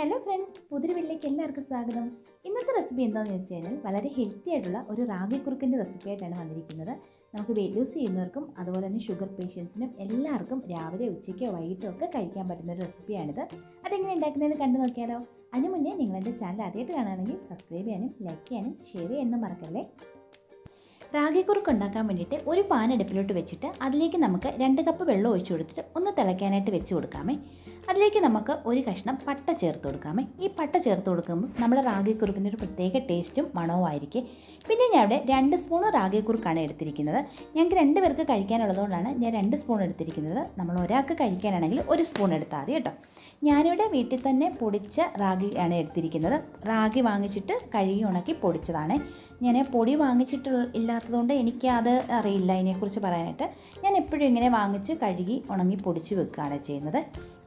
Hello friends പുതിരി വെള്ളിലേക്ക് എല്ലാവർക്കും സ്വാഗതം. ഇന്നത്തെ റെസിപ്പി എന്താണെന്ന് വെച്ച് കഴിഞ്ഞാൽ വളരെ ഹെൽത്തി ആയിട്ടുള്ള ഒരു റാഗി കുറുക്കിന്റെ റെസിപ്പി ആയിട്ടാണ് വന്നിരിക്കുന്നത്. നമുക്ക് വെയിറ്റ് ലൂസ് ചെയ്യുന്നവർക്കും അതുപോലെ തന്നെ ഷുഗർ പേഷ്യൻസിനും എല്ലാവർക്കും രാവിലെ ഉച്ചയ്ക്കോ വൈകിട്ടോ ഒക്കെ കഴിക്കാൻ പറ്റുന്ന ഒരു റെസിപ്പിയാണിത് അതെങ്ങനെ ഉണ്ടാക്കുന്നതെന്ന് കണ്ടു നോക്കിയാലോ? അതിനു മുന്നേ നിങ്ങളെന്റെ ചാനൽ ആദ്യമായിട്ട് കാണുകയാണെങ്കിൽ സബ്സ്ക്രൈബ് ചെയ്യാനും ലൈക്ക് ചെയ്യാനും ഷെയർ ചെയ്യാനും മറക്കല്ലേ? റാഗി കുറുക്ക് ഉണ്ടാക്കാൻ വേണ്ടിയിട്ട് ഒരു പാൻ അടുപ്പിലോട്ട് വെച്ചിട്ട് അതിലേക്ക് നമുക്ക് രണ്ട് കപ്പ് വെള്ളം ഒഴിച്ചു കൊടുത്തിട്ട് ഒന്ന് തിളയ്ക്കാനായിട്ട് വെച്ച് കൊടുക്കാമേ. അതിലേക്ക് നമുക്ക് ഒരു കഷ്ണം പട്ട ചേർത്ത് കൊടുക്കാമേ. ഈ പട്ട ചേർത്ത് കൊടുക്കുമ്പോൾ നമ്മുടെ റാഗി കുറുക്കിന്റെ ഒരു പ്രത്യേക ടേസ്റ്റും മണവും ആയിരിക്കും. പിന്നെ ഞാൻ ഇവിടെ രണ്ട് സ്പൂൺ റാഗി കുറുക്കാണ് എടുത്തിരിക്കുന്നത്. ഞങ്ങൾക്ക് രണ്ട് പേർക്ക് കഴിക്കാനുള്ളതുകൊണ്ടാണ് ഞാൻ രണ്ട് സ്പൂൺ എടുത്തിരിക്കുന്നത്. നമ്മൾ ഒരാൾക്ക് കഴിക്കാനാണെങ്കിൽ ഒരു സ്പൂൺ എടുത്താൽ മതി കേട്ടോ. ഞാനിവിടെ വീട്ടിൽ തന്നെ പൊടിച്ച റാഗി ആണ് എടുത്തിരിക്കുന്നത്. റാഗി വാങ്ങിച്ചിട്ട് കഴുകി ഉണക്കി പൊടിച്ചതാണ്. ഞാൻ പൊടി വാങ്ങിച്ചിട്ട് ഇല്ലാത്തതുകൊണ്ട് എനിക്ക് അത് അറിയില്ല ഇതിനെക്കുറിച്ച് പറയാനായിട്ട്. ഞാൻ എപ്പോഴും ഇങ്ങനെ വാങ്ങിച്ച് കഴുകി ഉണങ്ങി പൊടിച്ച് വെക്കുകയാണ് ചെയ്യുന്നത്.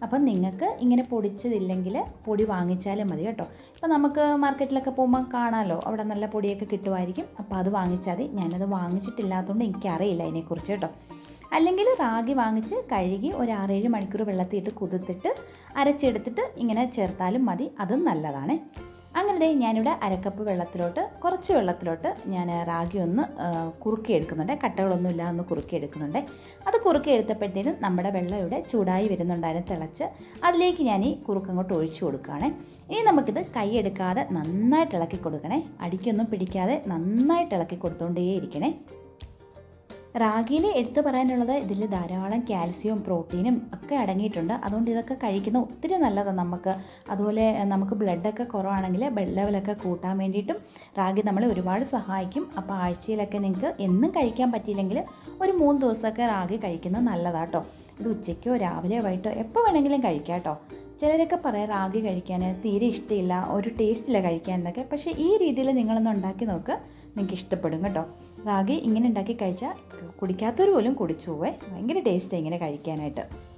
അപ്പം നിങ്ങൾക്ക് ഇങ്ങനെ പൊടിച്ചതില്ലെങ്കിൽ പൊടി വാങ്ങിച്ചാലും മതി കേട്ടോ. ഇപ്പം നമുക്ക് മാർക്കറ്റിലൊക്കെ പോകുമ്പോൾ കാണാമല്ലോ അവിടെ നല്ല പൊടിയൊക്കെ കിട്ടുമായിരിക്കും. അപ്പോൾ അത് വാങ്ങിച്ചാൽ മതി. ഞാനത് വാങ്ങിച്ചിട്ടില്ലാത്തതുകൊണ്ട് എനിക്കറിയില്ല അതിനെക്കുറിച്ച് കേട്ടോ. അല്ലെങ്കിൽ റാഗി വാങ്ങിച്ച് കഴുകി ഒരു ആറേഴ് മണിക്കൂർ വെള്ളത്തിയിട്ട് കുതിർത്തിട്ട് അരച്ചെടുത്തിട്ട് ഇങ്ങനെ ചേർത്താലും മതി. അതും നല്ലതാണ്. അങ്ങനെ ഞാനിവിടെ അരക്കപ്പ് വെള്ളത്തിലോട്ട് കുറച്ച് വെള്ളത്തിലോട്ട് ഞാൻ റാഗി ഒന്ന് കുറുക്കി എടുക്കുന്നുണ്ട് കട്ടകളൊന്നും ഇല്ലാതെ ഒന്ന് കുറുക്കി എടുക്കുന്നുണ്ട് അത് കുറുക്കി എടുത്തപ്പോഴത്തേനും നമ്മുടെ വെള്ളം ഇവിടെ ചൂടായി വരുന്നുണ്ടായിരുന്നു തിളച്ച്. അതിലേക്ക് ഞാൻ ഈ കുറുക്ക് അങ്ങോട്ട് ഒഴിച്ചു കൊടുക്കുകയാണ്. ഇനി നമുക്കിത് കൈയെടുക്കാതെ നന്നായിട്ട് ഇളക്കി കൊടുക്കണേ. അടിക്കൊന്നും പിടിക്കാതെ നന്നായിട്ട് ഇളക്കി കൊടുത്തുകൊണ്ടേയിരിക്കണേ റാഗിയിൽ എടുത്തു പറയാനുള്ളത് ഇതിൽ ധാരാളം കാൽസ്യവും പ്രോട്ടീനും ഒക്കെ അടങ്ങിയിട്ടുണ്ട്. അതുകൊണ്ട് ഇതൊക്കെ കഴിക്കുന്ന ഒത്തിരി നല്ലതാണ് നമുക്ക്. അതുപോലെ നമുക്ക് ബ്ലഡൊക്കെ കുറവാണെങ്കിൽ ബ്ലഡ് ലെവലൊക്കെ കൂട്ടാൻ വേണ്ടിയിട്ടും റാഗി നമ്മളെ ഒരുപാട് സഹായിക്കും. അപ്പോൾ ആഴ്ചയിലൊക്കെ നിങ്ങൾക്ക് എന്നും കഴിക്കാൻ പറ്റിയില്ലെങ്കിൽ ഒരു മൂന്ന് ദിവസമൊക്കെ റാഗി കഴിക്കുന്നത് നല്ലതാട്ടോ. ഇത് ഉച്ചയ്ക്കോ രാവിലെയോ വൈകിട്ടോ എപ്പോൾ വേണമെങ്കിലും കഴിക്കാം കേട്ടോ. ചിലരൊക്കെ പറയാം റാഗി കഴിക്കാൻ തീരെ ഇഷ്ടമില്ല ഒരു ടേസ്റ്റില്ല കഴിക്കാൻ എന്നൊക്കെ. പക്ഷേ ഈ രീതിയിൽ നിങ്ങളൊന്ന് ഉണ്ടാക്കി നോക്ക്. നിങ്ങൾക്ക് ഇഷ്ടപ്പെടും കേട്ടോ. റാഗി ഇങ്ങനെ ഉണ്ടാക്കി കഴിച്ചാൽ കുടിക്കാത്തവർ പോലും കുടിച്ചു പോവേ. ഭയങ്കര ടേസ്റ്റ് ഇങ്ങനെ കഴിക്കാനായിട്ട്.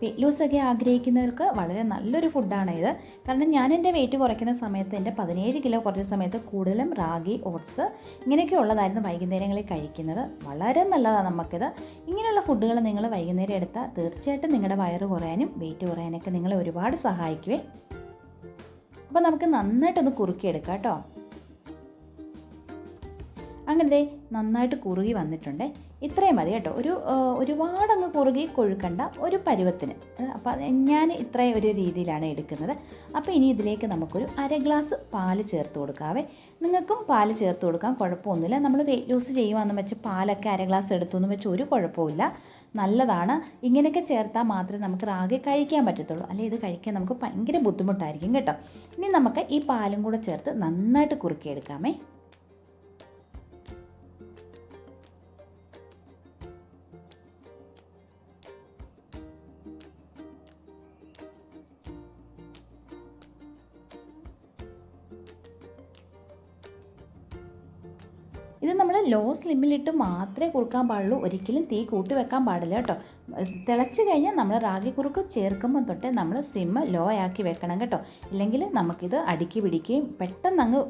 വെയിറ്റ് ഒക്കെ ആഗ്രഹിക്കുന്നവർക്ക് വളരെ നല്ലൊരു ഫുഡാണ് ഇത്. കാരണം ഞാൻ എന്റെ വെയിറ്റ് കുറയ്ക്കുന്ന സമയത്ത് എന്റെ പതിനേഴ് കിലോ കുറച്ച സമയത്ത് കൂടുതലും റാഗി ഓട്സ് ഇങ്ങനെയൊക്കെ ഉള്ളതായിരുന്നു വൈകുന്നേരങ്ങളിൽ കഴിക്കുന്നത്. വളരെ നല്ലതാണ് നമുക്കിത് ഇങ്ങനെയുള്ള ഫുഡുകൾ നിങ്ങൾ വൈകുന്നേരം എടുത്താൽ തീർച്ചയായിട്ടും നിങ്ങളുടെ വയറ് കുറയാനും വെയിറ്റ് കുറയാനൊക്കെ നിങ്ങളെ ഒരുപാട് സഹായിക്കുവേ. അപ്പോൾ നമുക്ക് നന്നായിട്ടൊന്ന് കുറുക്കിയെടുക്കാം കേട്ടോ അങ്ങനെ നന്നായിട്ട് കുറുകി വന്നിട്ടുണ്ട്. ഇത്രയും മതി കേട്ടോ. ഒരു ഒരുപാടങ്ങ് കുറുകി കൊഴുക്കണ്ട ഒരു പരുവത്തിന്. അപ്പോൾ ഞാൻ ഇത്രയും ഒരു രീതിയിലാണ് എടുക്കുന്നത്. അപ്പോൾ ഇനി ഇതിലേക്ക് നമുക്കൊരു അര ഗ്ലാസ് പാൽ ചേർത്ത് കൊടുക്കാവേ. നിങ്ങൾക്കും പാൽ ചേർത്ത് കൊടുക്കാം കുഴപ്പമൊന്നുമില്ല. നമ്മൾ വെയിറ്റ് ലൂസ് ചെയ്യുവാന്ന് വെച്ച് പാലൊക്കെ അര ഗ്ലാസ് എടുത്തു വെച്ച് ഒരു കുഴപ്പമില്ല നല്ലതാണ്. ഇങ്ങനെയൊക്കെ ചേർത്താൽ മാത്രമേ നമുക്ക് റാഗി കഴിക്കാൻ പറ്റത്തുള്ളൂ. അല്ലെ ഇത് കഴിക്കാൻ നമുക്ക് ഭയങ്കര ബുദ്ധിമുട്ടായിരിക്കും കേട്ടോ. ഇനി നമുക്ക് ഈ പാലും കൂടെ ചേർത്ത് നന്നായിട്ട് കുറുക്കിയെടുക്കാമേ. ഇത് നമ്മൾ ലോ സ്ലിമ്മിലിട്ട് മാത്രമേ കുറുക്കാൻ പാടുള്ളൂ. ഒരിക്കലും തീ കൂട്ടി വെക്കാൻ പാടില്ല കേട്ടോ. തിളച്ച് കഴിഞ്ഞാൽ നമ്മൾ റാഗി കുറുക്ക് ചേർക്കുമ്പോൾ തൊട്ട് നമ്മൾ സിമ്മ് ലോ ആക്കി വെക്കണം കേട്ടോ. ഇല്ലെങ്കിൽ നമുക്കിത് അടുക്കി പിടിക്കുകയും പെട്ടെന്ന് അങ്ങ്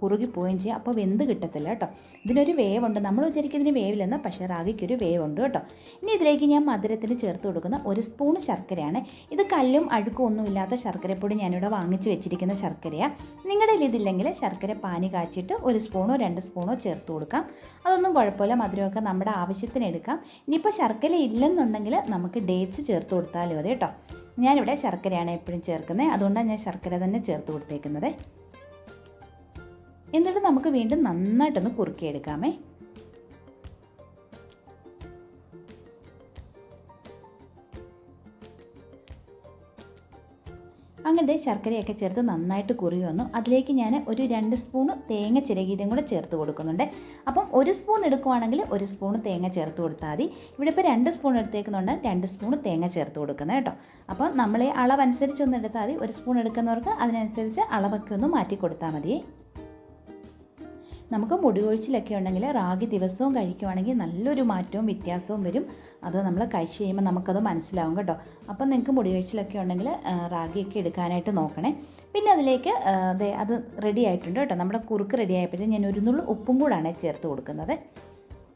കുറുകി പോവുകയും ചെയ്യും. അപ്പോൾ വെന്ത് കിട്ടത്തില്ല കേട്ടോ. ഇതിനൊരു വേവുണ്ട്. നമ്മൾ വിചാരിക്കുന്നതിന് വേവില്ലെന്ന് പക്ഷേ റാഗിക്കൊരു വേവുണ്ട് കേട്ടോ. ഇനി ഇതിലേക്ക് ഞാൻ മധുരത്തിന് ചേർത്ത് കൊടുക്കുന്ന ഒരു സ്പൂൺ ശർക്കരയാണ്. ഇത് കല്ലും അഴുക്കും ഒന്നും ഇല്ലാത്ത ശർക്കരപ്പൊടി ഞാനിവിടെ വാങ്ങിച്ച് വെച്ചിരിക്കുന്ന ശർക്കരയാണ് നിങ്ങളുടെ ഇതില്ലെങ്കിൽ ശർക്കര പാനി കാച്ചിട്ട് ഒരു സ്പൂണോ രണ്ട് സ്പൂണോ ചേർത്ത് കൊടുക്കാം. അതൊന്നും കുഴപ്പമില്ല. മധുരമൊക്കെ നമ്മുടെ ആവശ്യത്തിന് എടുക്കാം. ഇനിയിപ്പോൾ ശർക്കര ഇല്ലെന്നുണ്ടെങ്കിൽ നമുക്ക് ഡേറ്റ്സ് ചേർത്ത് കൊടുത്താലും മതി കേട്ടോ. ഞാനിവിടെ ശർക്കരയാണ് എപ്പോഴും ചേർക്കുന്നത്. അതുകൊണ്ടാണ് ഞാൻ ശർക്കര തന്നെ ചേർത്ത് കൊടുത്തേക്കുന്നത്. എന്നിട്ട് നമുക്ക് വീണ്ടും നന്നായിട്ടൊന്ന് കുറുക്കിയെടുക്കാമേ. അങ്ങനത്തെ ശർക്കരയൊക്കെ ചേർത്ത് നന്നായിട്ട് കുറി വന്നു. അതിലേക്ക് ഞാൻ ഒരു രണ്ട് സ്പൂണ് തേങ്ങ ചിരകിയതും കൂടെ ചേർത്ത് കൊടുക്കുന്നുണ്ട്. അപ്പം ഒരു സ്പൂൺ എടുക്കുവാണെങ്കിൽ ഒരു സ്പൂൺ തേങ്ങ ചേർത്ത് കൊടുത്താൽ മതി. ഇവിടെ ഇപ്പോൾ രണ്ട് സ്പൂൺ എടുത്തേക്കുന്നുണ്ട്. രണ്ട് സ്പൂൺ തേങ്ങ ചേർത്ത് കൊടുക്കുന്നത് കേട്ടോ. അപ്പം നമ്മൾ അളവനുസരിച്ചൊന്ന് എടുത്താൽ മതി. ഒരു സ്പൂൺ എടുക്കുന്നവർക്ക് അതിനനുസരിച്ച് അളവൊക്കെ ഒന്ന് മാറ്റി കൊടുത്താൽ മതിയേ നമുക്ക് മുടി കൊഴിച്ചിലൊക്കെ ഉണ്ടെങ്കിൽ റാഗി ദിവസവും കഴിക്കുവാണെങ്കിൽ നല്ലൊരു മാറ്റവും വ്യത്യാസവും വരും. അത് നമ്മൾ കഴിച്ച് കഴിയുമ്പോൾ നമുക്കത് മനസ്സിലാവും കേട്ടോ. അപ്പം നിങ്ങൾക്ക് മുടി കൊഴിച്ചിലൊക്കെ ഉണ്ടെങ്കിൽ റാഗിയൊക്കെ എടുക്കാനായിട്ട് നോക്കണേ. പിന്നെ അതിലേക്ക് അതെ അത് റെഡി ആയിട്ടുണ്ട് കേട്ടോ. നമ്മുടെ കുറുക്ക് റെഡി ആയപ്പോഴത്തേക്കും ഞാൻ ഒരു നുള്ളു ഉപ്പും കൂടാണ് ചേർത്ത് കൊടുക്കുന്നത്.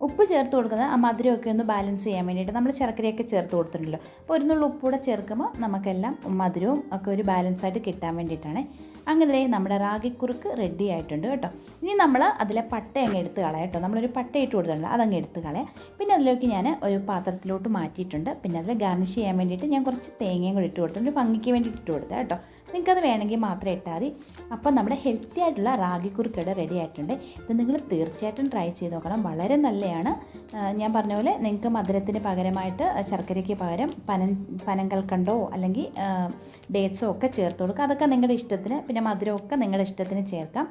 ഉപ്പ് ചേർത്ത് കൊടുക്കുന്നത് ആ മധുരമൊക്കെ ഒന്ന് ബാലൻസ് ചെയ്യാൻ വേണ്ടിയിട്ട് നമ്മൾ ശർക്കരയൊക്കെ ചേർത്ത് കൊടുത്തിട്ടുണ്ടല്ലോ. അപ്പോൾ ഒരു നുള്ളു ഉപ്പ് കൂടെ ചേർക്കുമ്പോൾ നമുക്കെല്ലാം മധുരവും ഒക്കെ ഒരു ബാലൻസ് ആയിട്ട് കിട്ടാൻ വേണ്ടിയിട്ടാണ്. അങ്ങനെ നമ്മുടെ റാഗിക്കുറുക്ക് റെഡി ആയിട്ടുണ്ട് കേട്ടോ. ഇനി നമ്മൾ അതിലെ പട്ട അങ്ങ് എടുത്ത് കളയാം കേട്ടോ. നമ്മളൊരു പട്ട ഇട്ട് കൊടുത്തിട്ടുണ്ട്. അതങ്ങ് എടുത്ത് കളയാം. പിന്നെ അതിലേക്ക് ഞാൻ ഒരു പാത്രത്തിലോട്ട് മാറ്റിയിട്ടുണ്ട്. പിന്നെ അതിൽ ഗാർണിഷ് ചെയ്യാൻ വേണ്ടിയിട്ട് ഞാൻ കുറച്ച് തേങ്ങയും കൂടി ഇട്ട് കൊടുത്തിട്ടുണ്ട്. ഭംഗിക്ക് വേണ്ടിയിട്ട് ഇട്ട് കൊടുത്തത് കേട്ടോ. നിങ്ങൾക്കത് വേണമെങ്കിൽ മാത്രമേ ഇട്ടാൽ മതി. അപ്പോൾ നമ്മുടെ ഹെൽത്തി ആയിട്ടുള്ള റാഗി കുറുക്കട റെഡി ആയിട്ടുണ്ട്. ഇത് നിങ്ങൾ തീർച്ചയായിട്ടും ട്രൈ ചെയ്ത് നോക്കണം. വളരെ നല്ലതാണ് ഞാൻ പറഞ്ഞ പോലെ നിങ്ങൾക്ക് മധുരത്തിന് പകരമായിട്ട് ശർക്കരയ്ക്ക് പകരം പനം പനങ്കൽക്കണ്ടോ അല്ലെങ്കിൽ ഡേറ്റ്സോ ഒക്കെ ചേർത്ത് കൊടുക്കുക. അതൊക്കെ നിങ്ങളുടെ ഇഷ്ടത്തിന് പിന്നെ മധുരമൊക്കെ നിങ്ങളുടെ ഇഷ്ടത്തിന് ചേർക്കാം.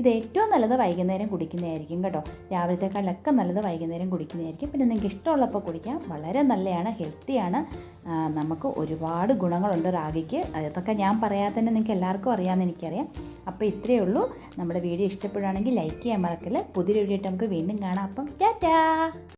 ഇത് ഏറ്റവും നല്ലത് വൈകുന്നേരം കുടിക്കുന്നതായിരിക്കും കേട്ടോ. രാവിലത്തെക്കാളൊക്കെ നല്ലത് വൈകുന്നേരം കുടിക്കുന്നതായിരിക്കും. പിന്നെ നിങ്ങൾക്ക് ഇഷ്ടമുള്ളപ്പോൾ കുടിക്കാം. വളരെ നല്ലതാണ് ഹെൽത്തിയാണ് നമുക്ക് ഒരുപാട് ഗുണങ്ങളുണ്ട് റാഗിക്ക്. അതൊക്കെ ഞാൻ പറയാതെ തന്നെ നിങ്ങൾക്ക് എല്ലാവർക്കും അറിയാമെന്ന് എനിക്കറിയാം. അപ്പോൾ ഇത്രയേ ഉള്ളൂ. നമ്മുടെ വീഡിയോ ഇഷ്ടപ്പെടുകയാണെങ്കിൽ ലൈക്ക് ചെയ്യാൻ മറക്കില്ല. പുതിയ വീഡിയോ ആയിട്ട് നമുക്ക് വീണ്ടും കാണാം. അപ്പം ടാറ്റാ!